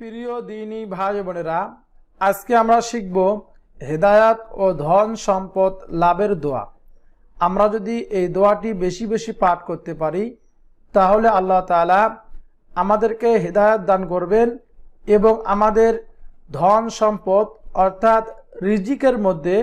প্রিয় দিনী ভাই বোনেরা, আজকে আমরা শিখব হেদায়াত ও ধন সম্পদ লাভের দোয়া। আমরা যদি এই দোয়াটি বেশি বেশি পাঠ করতে পারি, তাহলে আল্লাহ তালা আমাদেরকে হেদায়াত দান করবেন এবং আমাদের ধন সম্পদ অর্থাৎ রিজিকের মধ্যে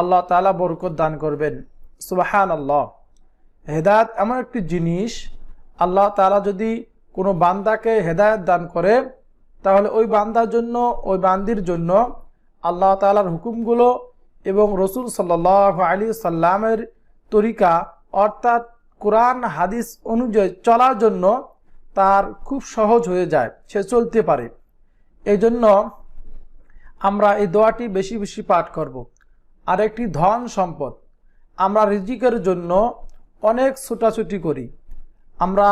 আল্লাহ তাআলা বরকত দান করবেন। সুবাহান আল্লাহ হেদায়ত এমন একটি জিনিস, আল্লাহ তালা যদি কোনো বান্দাকে হেদায়ত দান করে তাহলে ওই বান্দার জন্য, ওই বান্দির জন্য আল্লাহ তালার হুকুমগুলো এবং রসুল সাল্লাহ আলী সাল্লামের তরিকা অর্থাৎ কোরআন, হাদিস অনুযায়ী চলার জন্য তার খুব সহজ হয়ে যায়, সে চলতে পারে। এই জন্য আমরা এই দোয়াটি বেশি বেশি পাঠ করব। আর একটি ধন সম্পদ। আমরা রিজিকের জন্য অনেক ছুটাছুটি করি। আমরা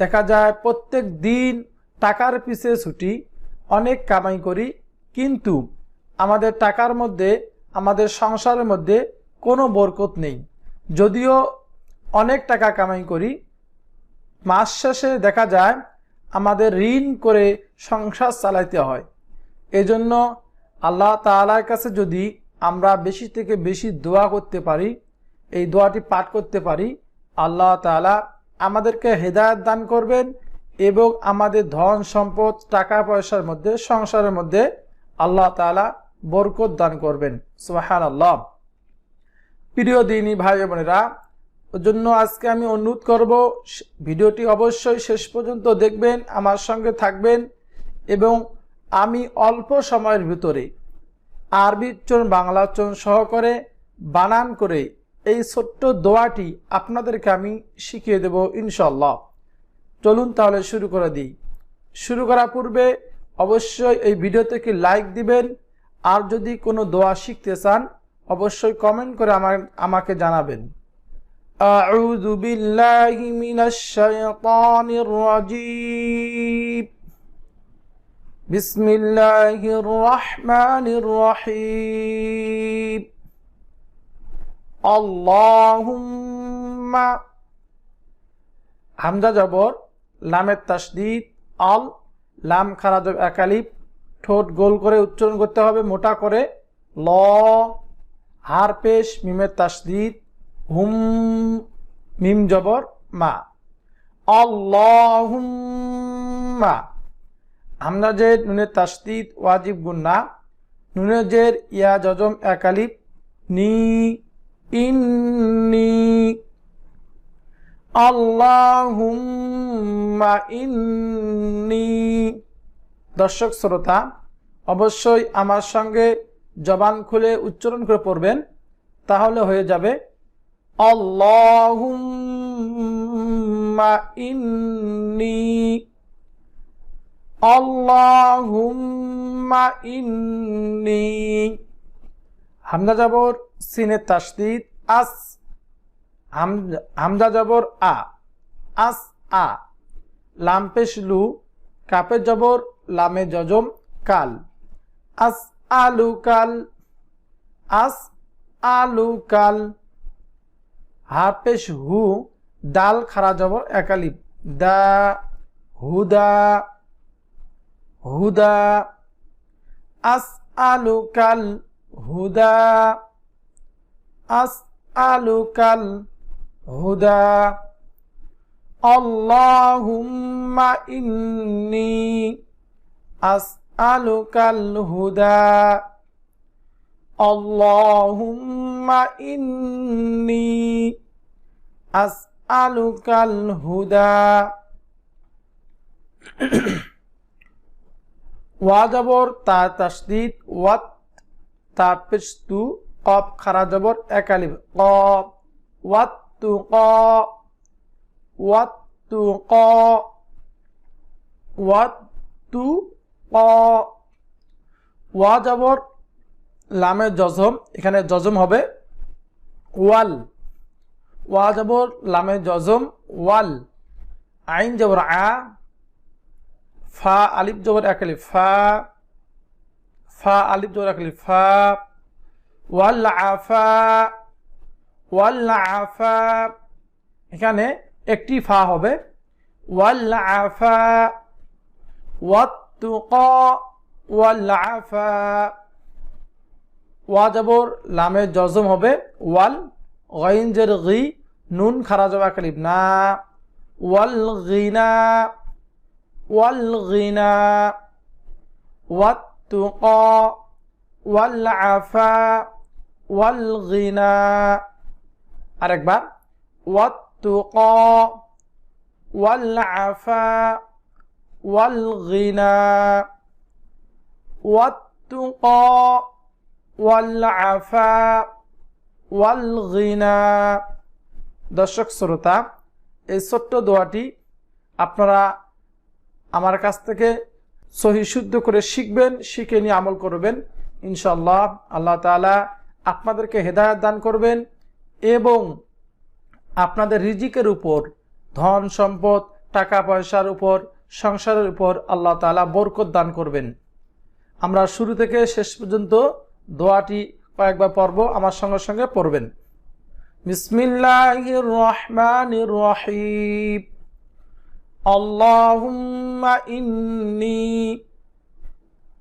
দেখা যায় প্রত্যেক দিন টাকার পিছে ছুটি, অনেক কামাই করি, কিন্তু আমাদের টাকার মধ্যে, আমাদের সংসারের মধ্যে কোনো বরকত নেই। যদিও অনেক টাকা কামাই করি, মাস শেষে দেখা যায় আমাদের ঋণ করে সংসার চালাইতে হয়। এজন্য আল্লাহ তালার কাছে যদি আমরা বেশি থেকে বেশি দোয়া করতে পারি, এই দোয়াটি পাঠ করতে পারি, আল্লাহ তালা আমাদেরকে হেদায়ত দান করবেন এবং আমাদের ধন সম্পদ টাকা পয়সার মধ্যে, সংসারের মধ্যে আল্লাহ তালা বরকত দান করবেন। সোহান আল্লাহ প্রিয় দিনী ভাই বোনেরা জন্য আজকে আমি অনুরোধ করব ভিডিওটি অবশ্যই শেষ পর্যন্ত দেখবেন, আমার সঙ্গে থাকবেন এবং আমি অল্প সময়ের ভিতরে আরবি উচ্চারণ বাংলা উচ্চারণ সহকারে বানান করে এই ছোট্ট দোয়াটি আপনাদেরকে আমি শিখিয়ে দেব ইনশাল্লাহ চলুন তাহলে শুরু করে দিই শুরু করার পূর্বে অবশ্যই এই ভিডিওতে কি লাইক দিবেন আর যদি কোনো দোয়া শিখতে চান অবশ্যই কমেন্ট করে আমার আমাকে জানাবেন أعوذ بالله من الشيطان الرجيم بسم الله الرحمن الرحيم اللهم হামজা জবর লামের তাসদিদ আল, লাম খারাজ একালিপ ঠোঁট গোল করে উচ্চারণ করতে হবে, মোটা করে, ল, হার পেশ, মিমের তাসদিদ হুম, মিম জবর, মা। অল্লাহুম্মা হামজা জের নুনের তাসদিদ ওয়াজিব গুন্না নুনের জের ইয়া জজম একালিপ নি, ইন্নি। দর্শক শ্রোতা, অবশ্যই আমার সঙ্গে জবান খুলে উচ্চারণ করে পড়বেন, তাহলে হয়ে যাবে, আল্লাহুম্মা ইন্নি। ইন্নি। হামজা যাবর সিনের তাসদিদ, আস হামজা জবর আ, আস, আ লাম পেশ লু কাপে জবর, লামে জজম, কাল, আস, আলু, কাল, আস, আলু, কাল হাফেশ হু, ডাল, খারা জবর, একালিপ, দা, হুদা হুদা, আস, আলু, কাল, হুদা, আস, আলু, কাল হুদা। আল্লাহুম্মা ইন্নি আসআলুকাল হুদা। আল্লাহুম্মা ইন্নি আসআলুকাল হুদা। ওয়া জবর, তা তাসদিদ, ওয়াত, তা পেস্তু কপ খারা জবর একালিব কপ ওয়াত্তু ক ওয়াত্তু ক ওয়া জবর লামে জজম এখানে জজম হবে ওয়াল। ওয়া জবর লামে জজম ওয়াল। আইন জবর আ, ফা, আলিফ জবর একালি ফা ফা, আলিফ জবর একালি ফা, ওয়াল আফা ওয়াল আফা এখানে একটি ফা হবে। ওয়াল আফা ওয়াত ওয়াত্তুকা ওয়াল আফা ওয়া লামে জজম হবে। ওয়াল গইনজের গি, নুন খারা জবা কালিব না। ওয়াল গিনা ওয়াল গিনা। ওয়াত্তুকা ওয়াল আফা ওয়াল গিনা। আরেকবার। আফা ওয়ালগিনা দর্শক, শ্রোতা, এই ছোট্ট দোয়াটি আপনারা আমার কাছ থেকে সহি শুদ্ধ করে শিখবেন, শিখে নিয়ে আমল করবেন। ইনশাল্লাহ আল্লাহ তাআলা আপনাদেরকে হেদায়ত দান করবেন। এবং আপনাদের রিজিকের উপর, ধন সম্পদ টাকা পয়সার উপর, সংসারের উপর আল্লাহ তাআলা বরকত দান করবেন। আমরা শুরু থেকে শেষ পর্যন্ত দোয়াটি কয়েকবার পর্ব আমার সঙ্গে সঙ্গে পড়বেন। বিসমিল্লাহির রহমানির রহিম। আল্লাহুম্মা ইন্নী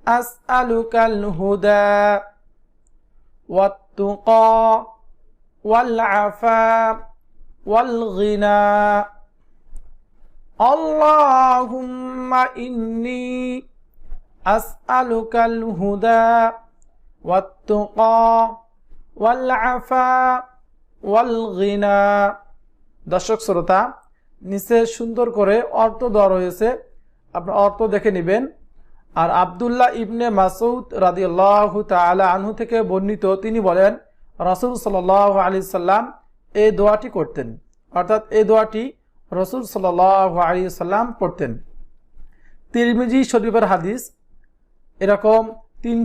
আসআলুকাল হুদা ওয়াত-তুকা ওয়াল আফা ওয়াল গিনা আল্লাহুম্মা ইন্নী আসআলুকাল হুদা والتقى والعفا والغنى দর্শক শ্রোতা নিচে সুন্দর করে অর্থ দেওয়া রয়েছে আপনার অর্থ দেখে নেবেন আর আবদুল্লাহ ইবনে মাসুদ রাদি আল্লাহ তালা আনহু থেকে বর্ণিত তিনি বলেন রসুল সাল আলি সাল্লাম এই দোয়াটি করতেন। অর্থাৎ এই দোয়াটি রসুল সাল আলি সাল্লাম পড়তেন। তিরমিজি শরীফের হাদিস এরকম তিন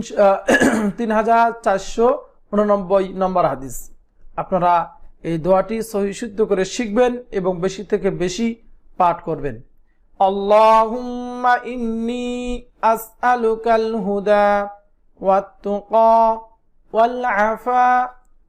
তিন হাজার চারশো উননব্বই নম্বর হাদিস। আপনারা এই দোয়াটি সহিশুদ্ধ করে শিখবেন এবং বেশি থেকে বেশি পাঠ করবেন। আল্লাহুম্মা ইন্নি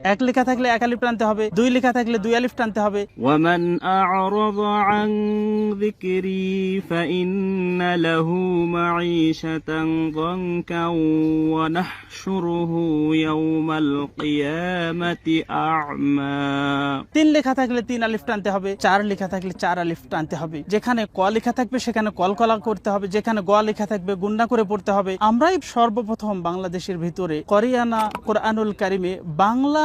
এক লেখা থাকলে এক আলিফ টানতে হবে দুই লেখা থাকলে দুই আলিফ টানতে হবে। ওয়ামান আ'রাদ আন যিকরি লাহু মা'ইশাতান দানকা ওয়া নাহশুরুহু ইয়াওমাল কিয়ামাতি আ'মা। তিন লেখা থাকলে তিন আলিফ টানতে হবে চার লেখা থাকলে চার আলিফ টানতে হবে। যেখানে ক লেখা থাকবে সেখানে কলকলা করতে হবে। যেখানে গ লেখা থাকবে গুন্ডা করে পড়তে হবে। আমরাই সর্বপ্রথম বাংলাদেশের ভিতরে করিয়ানা কোরআনুল কারিমে বাংলা